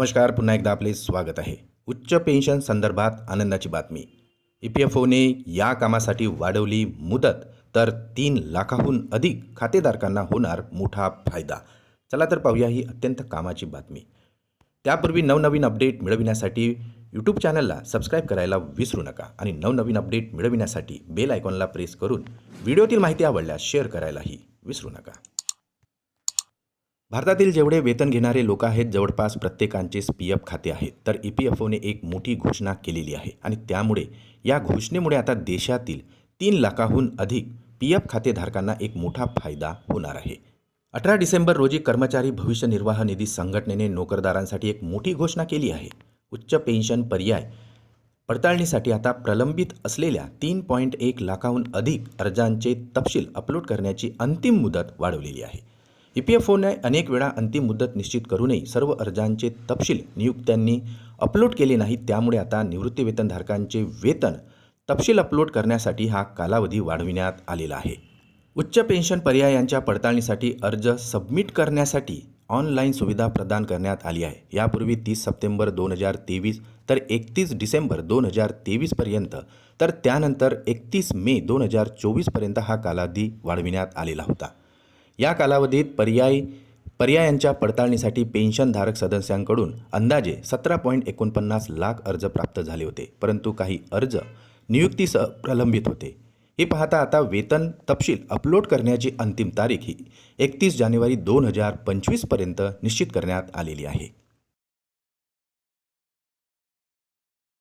नमस्कार पुन्हा एकदा आपले स्वागत आहे. उच्च पेन्शन संदर्भात आनंदाची बातमी. ई पी एफ ओने या कामासाठी वाढवली मुदत तर तीन लाखाहून अधिक खातेधारकांना होणार मोठा फायदा. चला तर पाहूया ही अत्यंत कामाची बातमी. त्यापूर्वी नवनवीन अपडेट मिळविण्यासाठी यूट्यूब चॅनलला सबस्क्राईब करायला विसरू नका आणि नवनवीन अपडेट मिळविण्यासाठी बेल आयकॉनला प्रेस करून व्हिडिओतील माहिती आवडल्यास शेअर करायलाही विसरू नका. भारतातील जेवढे वेतन घेणारे लोक आहेत जवळपास प्रत्येकांचेच पी एफ खाते आहेत तर ई पी एफ ओने एक मोठी घोषणा केलेली आहे आणि त्यामुळे या घोषणेमुळे आता देशातील तीन लाखाहून अधिक पी एफ खातेधारकांना एक मोठा फायदा होणार आहे. अठरा डिसेंबर रोजी कर्मचारी भविष्य निर्वाह निधी संघटनेने नोकरदारांसाठी एक मोठी घोषणा केली आहे. उच्च पेन्शन पर्याय पडताळणीसाठी आता प्रलंबित असलेल्या तीन पॉईंट एक लाखाहून अधिक अर्जांचे तपशील अपलोड करण्याची अंतिम मुदत वाढवलेली आहे. ई पी एफ ओने अनेक वेळा अंतिम मुदत निश्चित करूनही सर्व अर्जांचे तपशील नियुक्त्यांनी अपलोड केले नाहीत. त्यामुळे आता निवृत्तीवेतनधारकांचे वेतन तपशील अपलोड करण्यासाठी हा कालावधी वाढविण्यात आलेला आहे. उच्च पेन्शन पर्यायांच्या पडताळणीसाठी अर्ज सबमिट करण्यासाठी ऑनलाईन सुविधा प्रदान करण्यात आली आहे. यापूर्वी तीस सप्टेंबर दोन हजार तेवीस तर एकतीस डिसेंबर दोन हजार तेवीसपर्यंत तर त्यानंतर एकतीस मे दोन हजार चोवीसपर्यंत हा कालावधी वाढविण्यात आलेला होता. या कालावधीत पर्याय पर्यायांच्या पडताळणीसाठी पेन्शनधारक सदस्यांकडून अंदाजे सतरा पॉईंट एकोणपन्नास लाख अर्ज प्राप्त झाले होते परंतु काही अर्ज नियुक्तीसह प्रलंबित होते. हे पाहता आता वेतन तपशील अपलोड करण्याची अंतिम तारीख ही एकतीस जानेवारी दोन हजार पंचवीसपर्यंत निश्चित करण्यात आलेली आहे.